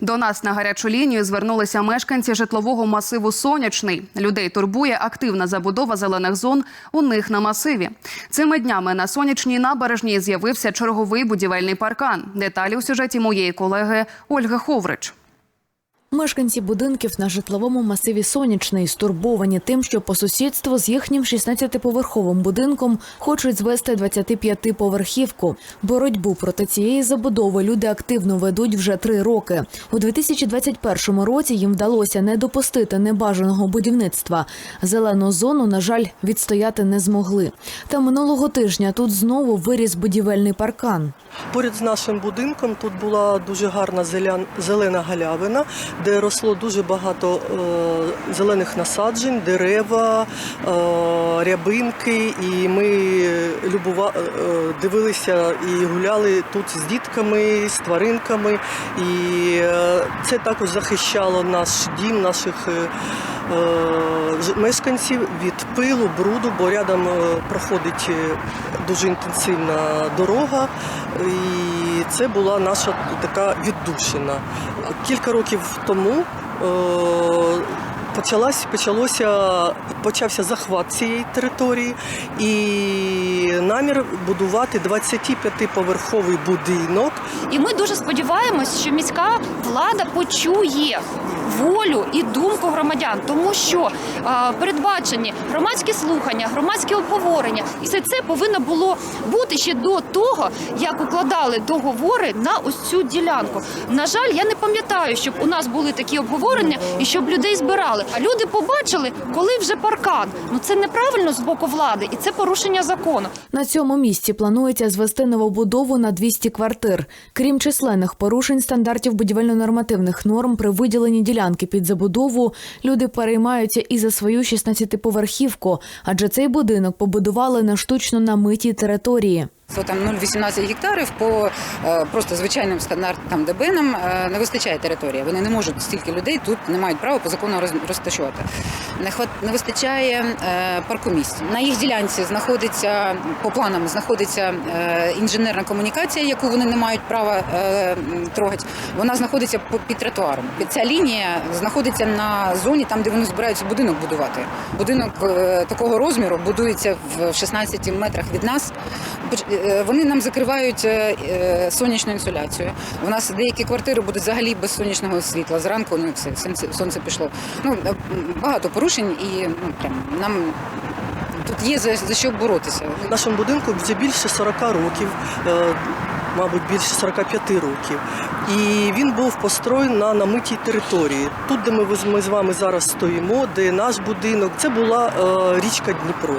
До нас на гарячу лінію звернулися мешканці житлового масиву Сонячний. Людей турбує активна забудова зелених зон у них на масиві. Цими днями на сонячній набережній з'явився черговий будівельний паркан. Деталі у сюжеті моєї колеги Ольги Ховрич. Мешканці будинків на житловому масиві Сонячний стурбовані тим, що по сусідству з їхнім 16-поверховим будинком хочуть звести 25-поверхівку. Боротьбу проти цієї забудови люди активно ведуть вже три роки. У 2021 році їм вдалося не допустити небажаного будівництва. Зелену зону, на жаль, відстояти не змогли. Та минулого тижня тут знову виріс будівельний паркан. Поряд з нашим будинком тут була дуже гарна зелена галявина, де росло дуже багато е, зелених насаджень, дерева, е, рябинки. І ми любова е, дивилися і гуляли тут з дітками, з тваринками. І це також захищало наш дім, наших. Е, мешканців від пилу, бруду, бо рядом е, проходить е, дуже інтенсивна дорога, і це була наша така віддушина. Кілька років тому почалась, почалося, почався захват цієї території. І намір будувати 25-поверховий будинок. І ми дуже сподіваємось, що міська влада почує волю і думку громадян, тому що а, передбачені громадські слухання, громадські обговорення, і все це повинно було бути ще до того, як укладали договори на ось цю ділянку. На жаль, я не пам'ятаю, щоб у нас були такі обговорення і щоб людей збирали. А люди побачили, коли вже паркан. Ну це неправильно з боку влади, і це порушення закону. На цьому місці планується звести новобудову на 200 квартир. Крім численних порушень стандартів будівельно-нормативних норм при виділенні ділянки під забудову, люди переймаються і за свою 16-поверхівку, адже цей будинок побудували на штучно намитій території. То там 0,18 гектарів по е, просто звичайним стандартам ДБНам е, не вистачає території. Вони не можуть стільки людей тут не мають права по закону роз- розташувати. Не вистачає е, паркомісць. На їх ділянці знаходиться по планам знаходиться інженерна комунікація, яку вони не мають права трогати. Вона знаходиться під тротуаром. Ця лінія знаходиться на зоні, там де вони збираються будинок будувати. Будинок такого розміру будується в 16 метрах від нас. Е, Вони нам закривають е, е, сонячну інсоляцію. У нас деякі квартири будуть взагалі без сонячного світла. Зранку ну все сонце, пішло. Ну багато порушень, і ну прям нам тут є за, за що боротися. В нашому будинку вже більше 40 років, мабуть, більше 45 років. І він був построєний на намитій території. Тут, де ми, ми з вами зараз стоїмо, де наш будинок, це була річка Дніпро.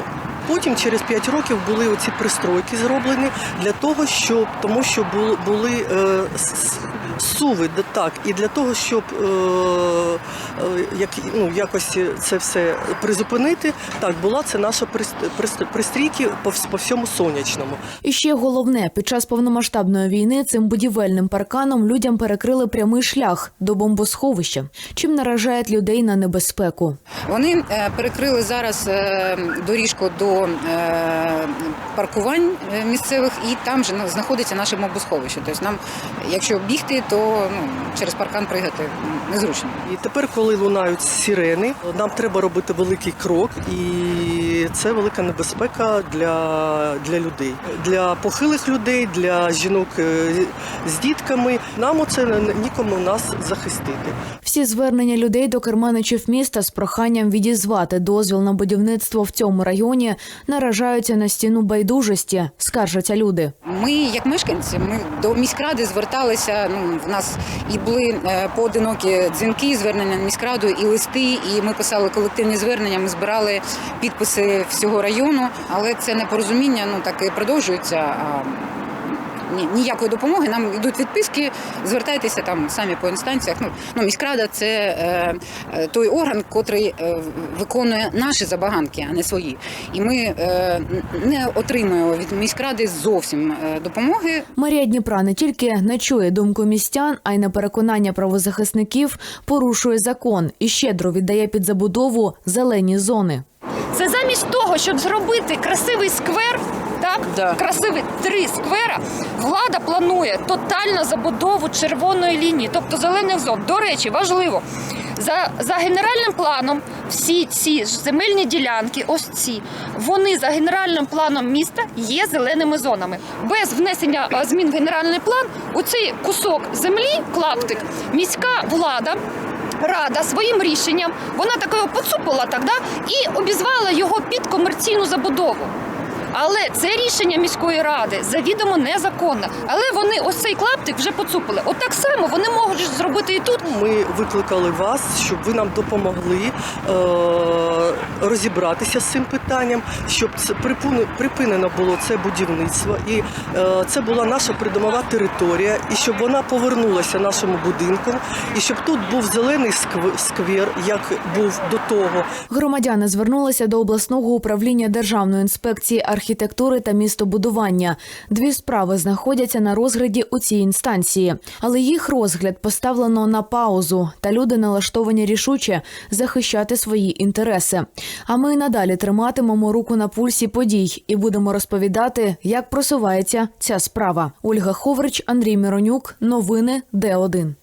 Потім через 5 років були оці пристройки зроблені для того, щоб тому, що були, е, суви, так, і для того, щоб е, е, як, ну, якось це все призупинити, так була це наша прист- прист- пристрійки по, по всьому сонячному. І ще головне, під час повномасштабної війни цим будівельним парканом людям перекрили прямий шлях до бомбосховища, чим наражають людей на небезпеку. Вони е, перекрили зараз е, доріжку до е, паркувань місцевих, і там же знаходиться наше мобосховище. Тобто нам, якщо бігти, то ну, через паркан пригати незручно. І тепер, коли лунають сирени, нам треба робити великий крок, і це велика небезпека для, для людей, для похилих людей, для жінок е, з дітками. Нам оце нікому нас захистити. Всі звернення людей до керманичів міста з проханням відізвати дозвіл на будівництво в цьому районі наражаються на стіну байдужості, скаржаться люди. Ми, як мешканці, ми до міськради зверталися. Ну в нас і були е, поодинокі дзвінки, звернення на міськраду, і листи. І ми писали колективні звернення. Ми збирали підписи всього району, але це непорозуміння ну так і продовжується. Ніякої допомоги. Нам йдуть відписки. Звертайтеся там самі по інстанціях. Ну, ну міськрада це е, е, той орган, котрий е, виконує наші забаганки, а не свої. І ми е, не отримуємо від міськради зовсім е, допомоги. Мерія Дніпра не тільки не чує думку містян, а й на переконання правозахисників порушує закон і щедро віддає під забудову зелені зони. Це замість того, щоб зробити красивий сквер, так Да. красиві три сквера, влада планує тотальну забудову червоної лінії, тобто зелених зон. До речі, важливо. За, за генеральним планом всі ці земельні ділянки, ось ці, вони за генеральним планом міста є зеленими зонами. Без внесення е, змін в генеральний план у цей кусок землі, клаптик, міська влада. Рада своїм рішенням вона таке поцупила так, да, і обізвала його під комерційну забудову. Але це рішення міської ради завідомо незаконне. Але вони ось цей клаптик вже поцупили. От так само вони можуть зробити і тут. Ми викликали вас, щоб ви нам допомогли е- розібратися з цим питанням, щоб це припуне- припинено було це будівництво, і е- це була наша придомова територія, і щоб вона повернулася нашому будинку, і щоб тут був зелений скв- сквер, як був до того. Громадяни звернулися до обласного управління Державної інспекції архітектури та містобудування. Дві справи знаходяться на розгляді у цій інстанції, але їх розгляд поставлено на паузу, та люди налаштовані рішуче захищати свої інтереси. А ми надалі триматимемо руку на пульсі подій і будемо розповідати, як просувається ця справа. Ольга Ховрич, Андрій Міронюк, новини Д1.